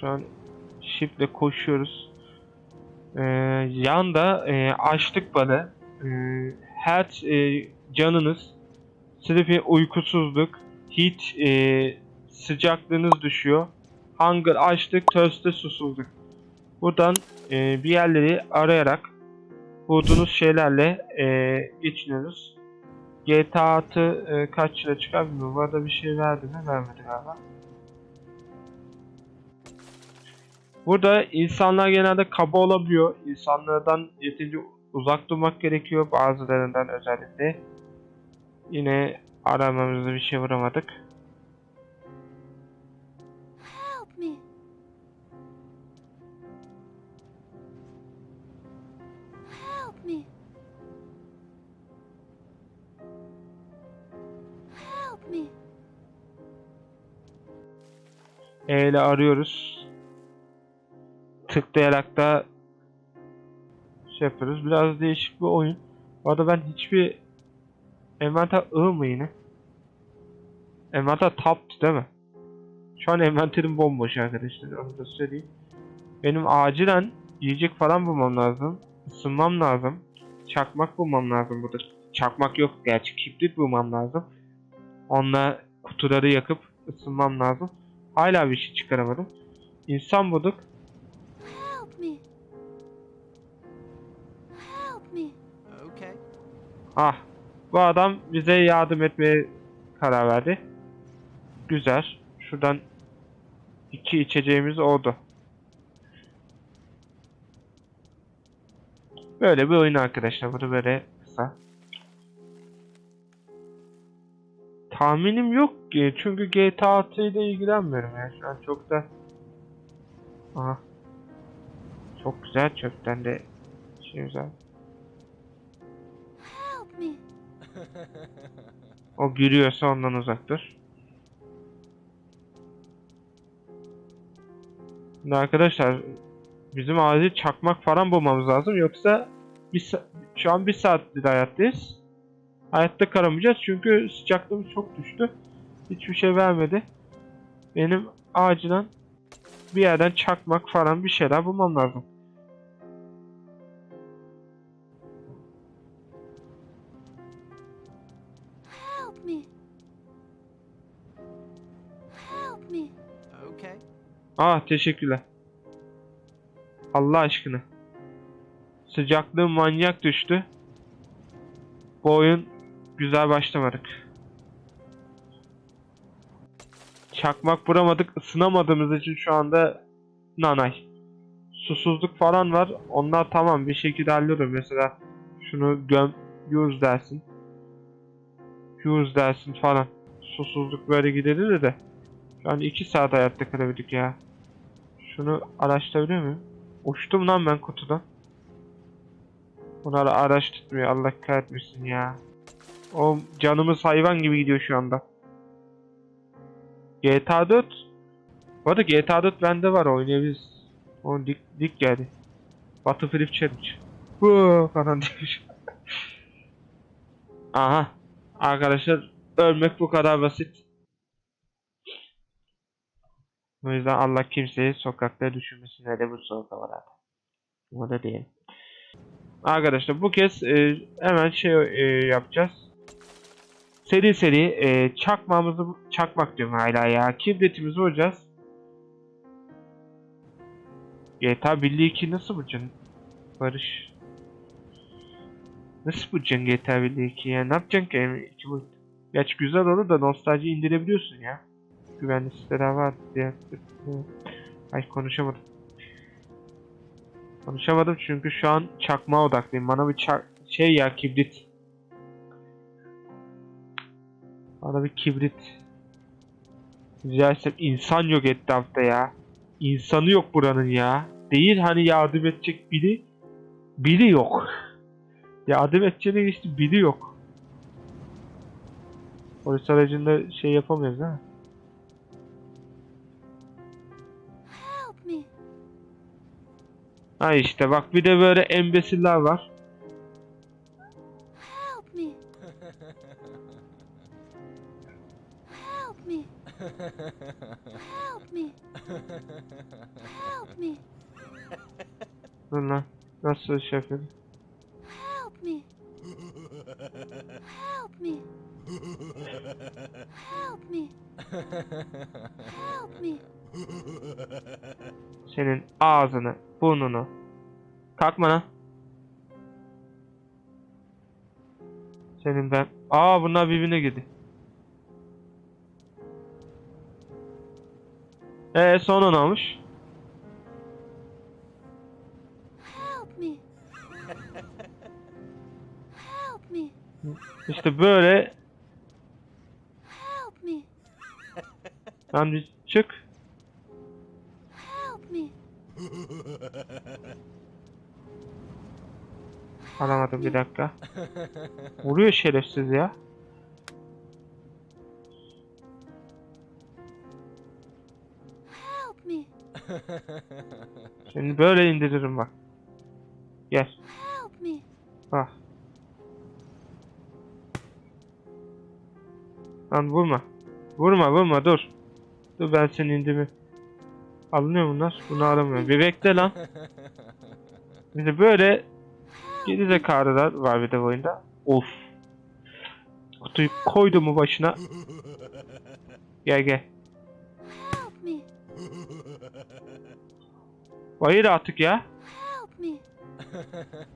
Şu an shift'le koşuyoruz. Ee, yanda e, açlık balı, e, health e, canınız, sleepy uykusuzluk, heat e, sıcaklığınız düşüyor. Hunger açlık, thirst'te susuzluk. Buradan e, bir yerleri arayarak bulduğunuz şeylerle e, geçiniyoruz. GTA 6 e, kaç lira çıkar bilmiyorum. Bu arada bir şey verdi mi? Vermedi galiba. Burada insanlar genelde kaba olabiliyor. İnsanlardan yeterince uzak durmak gerekiyor bazılarından özellikle. Yine aramamızda bir şey vuramadık. E ile arıyoruz. Tıklayarak da şey yapıyoruz. Biraz değişik bir oyun. Bu arada ben hiçbir envanter I mı yine? Envanter taptı değil mi? Şu an envanterim bomboş arkadaşlar. Onu da söyleyeyim. Benim acilen yiyecek falan bulmam lazım. Isınmam lazım. Çakmak bulmam lazım burada. Çakmak yok gerçi. Kibrit bulmam lazım. Onunla kutuları yakıp ısınmam lazım. Hala bir şey çıkaramadım. İnsan bulduk. Ah. Bu adam bize yardım etmeye karar verdi. Güzel. Şuradan iki içeceğimiz oldu. Böyle bir oyun arkadaşlar. Bunu böyle kısa. Tahminim yok ki. Çünkü GTA 6 ile ilgilenmiyorum ya. Şu an çok da... Aha. Çok güzel çöpten de şey güzel. O giriyorsa ondan uzak dur. Şimdi arkadaşlar bizim acil çakmak falan bulmamız lazım yoksa bir şu an bir saattir hayattayız. Hayatta kalamayacağız çünkü sıcaklığımız çok düştü. Hiçbir şey vermedi. Benim acilen bir yerden çakmak falan bir şeyler bulmam lazım. Ah teşekkürler. Allah aşkına. Sıcaklığı manyak düştü. Bu oyun güzel başlamadık. Çakmak vuramadık, ısınamadığımız için şu anda nanay. Susuzluk falan var. Onlar tamam bir şekilde halloluyor. Mesela şunu göm, use dersin. Use dersin falan. Susuzluk böyle giderir de. Şu an 2 saat hayatta kalabildik ya. Şunu araştırabiliyor muyum? Uçtum lan ben kutudan. Bunları araç tutmuyor. Allah kahretmesin ya. O canımız hayvan gibi gidiyor şu anda. GTA 4 Bu arada GTA 4 bende var oynayabiliriz. O dik, dik geldi. Battlefield Challenge. Bu falan demiş. Aha. Arkadaşlar ölmek bu kadar basit. O yüzden Allah kimseyi sokakta düşürmesin hele bu soğuk havalarda. O da değil. Arkadaşlar bu kez e, hemen şey e, yapacağız. Seri seri e, çakmamızı çakmak diyorum hala ya. Kibritimizi vuracağız. GTA 1 2 nasıl bulacaksın? Barış. Nasıl bulacaksın GTA 1 2 ya? Ne yapacaksın ki? Gerçi güzel olur da nostalji indirebiliyorsun ya güvenli siteler var diye. Ay konuşamadım. Konuşamadım çünkü şu an çakmağa odaklıyım. Bana bir çak şey ya kibrit. Bana bir kibrit. Rica etsem insan yok etrafta ya. İnsanı yok buranın ya. Değil hani yardım edecek biri. Biri yok. yardım edeceğine geçti biri yok. Polis aracında şey yapamıyoruz ha. Ha işte bak bir de böyle embesiller var. Help me. Help me. Help me. Help me. Dur lan. Nasıl yapayım? Help me. Help me. Help me. Help me. Senin ağzını, burnunu. Kalkma lan. Senin ben... Aa bunlar birbirine girdi. Ee sonra ne olmuş? Help me. Help me. İşte böyle Help me. Lan çık. Alamadım bir dakika. Vuruyor şerefsiz ya. Help me. Seni böyle indiririm bak. Gel. Ah. Lan vurma. Vurma vurma dur. Dur ben seni indireyim. Alınıyor bunlar. Bunu alamıyorum. Bir bekle lan. Şimdi böyle geri zekalılar var bir de bu oyunda. Of. Kutuyu koydum mu başına. Gel gel. Help me. Bayır artık ya.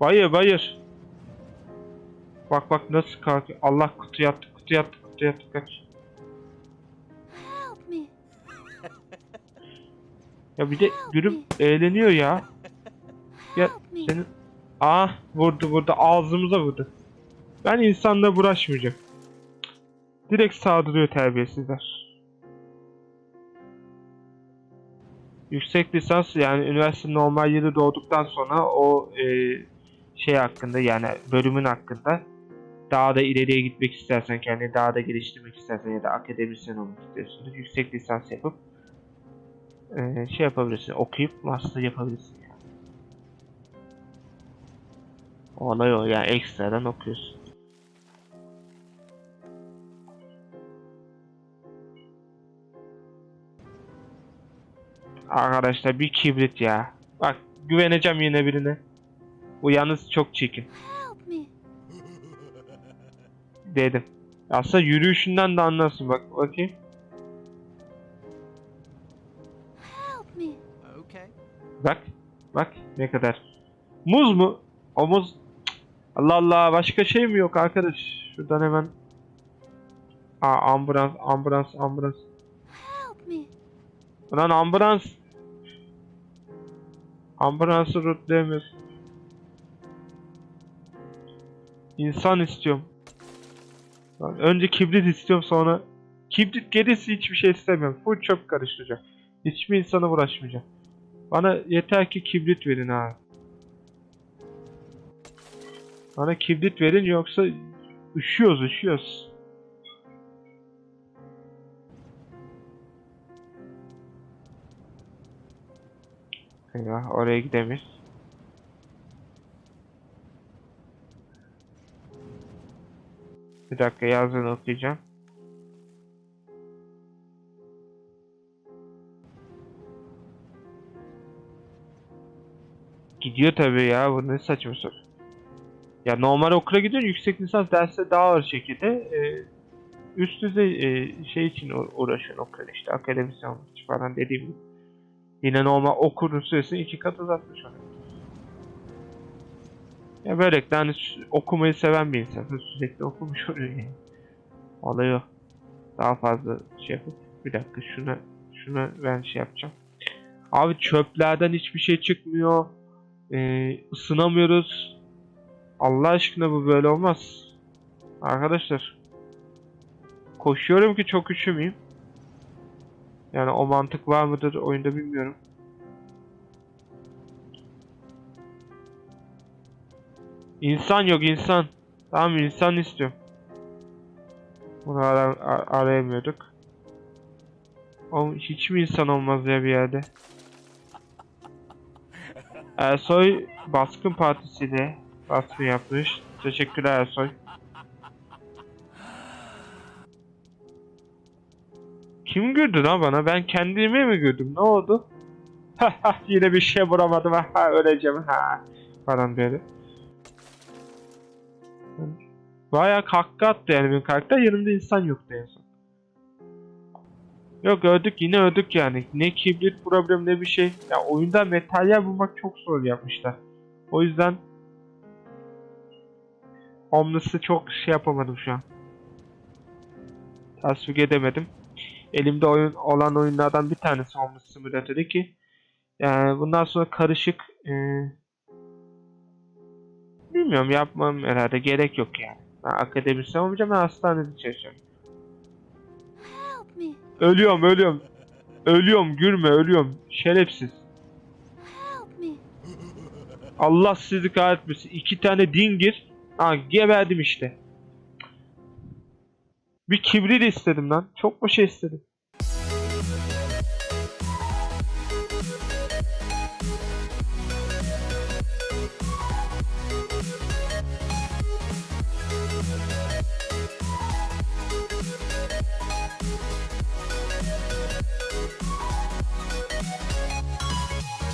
Bayır bayır. Bak bak nasıl kalkıyor. Allah kutu yattı kutu yattı kutu yattı kaç. Help me. Ya bir de gülüm eğleniyor ya. Ya senin... Ah vurdu vurdu ağzımıza vurdu. Ben insanla uğraşmayacağım. Direkt saldırıyor terbiyesizler. Yüksek lisans yani üniversite normal yılı doğduktan sonra o e, şey hakkında yani bölümün hakkında daha da ileriye gitmek istersen kendini daha da geliştirmek istersen ya da akademisyen olmak istiyorsun yüksek lisans yapıp e, şey yapabilirsin okuyup master yapabilirsin yani. Olay o yani ekstradan okuyorsun. Arkadaşlar bir kibrit ya. Bak güveneceğim yine birine. Bu yalnız çok çirkin. Dedim. Aslında yürüyüşünden de anlarsın bak bakayım. Help me. Okay. Bak. Bak ne kadar. Muz mu? O muz. Allah Allah başka şey mi yok arkadaş? Şuradan hemen. Aa ambulans ambulans ambulans. Help me. Ulan ambulans. Ambulansı rutlayamıyorsun. İnsan istiyorum. Lan önce kibrit istiyorum sonra kibrit gerisi hiçbir şey istemiyorum. Full çöp karıştıracağım. Hiçbir insana uğraşmayacağım. Bana yeter ki kibrit verin abi. Bana kibrit verin yoksa üşüyoruz üşüyoruz. Eyvah oraya gidemeyiz. Bir dakika yazdığını okuyacağım. Gidiyor tabii ya bu ne saçma soru. Ya normal okula gidiyorsun yüksek lisans dersi daha ağır şekilde e, üst düzey e, şey için uğ- uğraşıyorsun okula işte akademisyen falan dediğim gibi. Yine normal okulun süresini iki kat uzatmış onu. Ya böylelikle hani okumayı seven bir insan sürekli okumuş oluyor yani. Olay. Daha fazla şey yapıp bir dakika şuna şuna ben şey yapacağım. Abi çöplerden hiçbir şey çıkmıyor. Ee, ısınamıyoruz. Allah aşkına bu böyle olmaz. Arkadaşlar. Koşuyorum ki çok üşümeyeyim. Yani o mantık var mıdır oyunda bilmiyorum. İnsan yok insan. Tamam insan istiyorum. Bunu ara arayamıyorduk. Oğlum hiç mi insan olmaz ya bir yerde? Ersoy baskın partisiyle baskın yapmış. Teşekkürler Ersoy. Kim güldü lan bana? Ben kendime mi güldüm? Ne oldu? Yine bir şey vuramadım. Ha öleceğim. Ha falan böyle. Bayağı kakka attı yani benim karakter. Yanımda insan yoktu en son. Yok öldük yine öldük yani. Ne kibrit vurabiliyorum ne bir şey. Ya oyunda materyal bulmak çok zor yapmışlar. O yüzden Omnis'i çok şey yapamadım şu an. Tasvip edemedim. Elimde oyun olan oyunlardan bir tanesi Omnis Simulator'ı ki yani bundan sonra karışık eee, bilmiyorum yapmam herhalde gerek yok yani. Ben akademisyen olmayacağım ben hastanede me. Ölüyorum ölüyorum. Ölüyorum gülme ölüyorum. Şerefsiz. Allah sizi kahretmesin. İki tane dingir. Ha geberdim işte. Bir kibrit istedim lan. Çok mu şey istedim?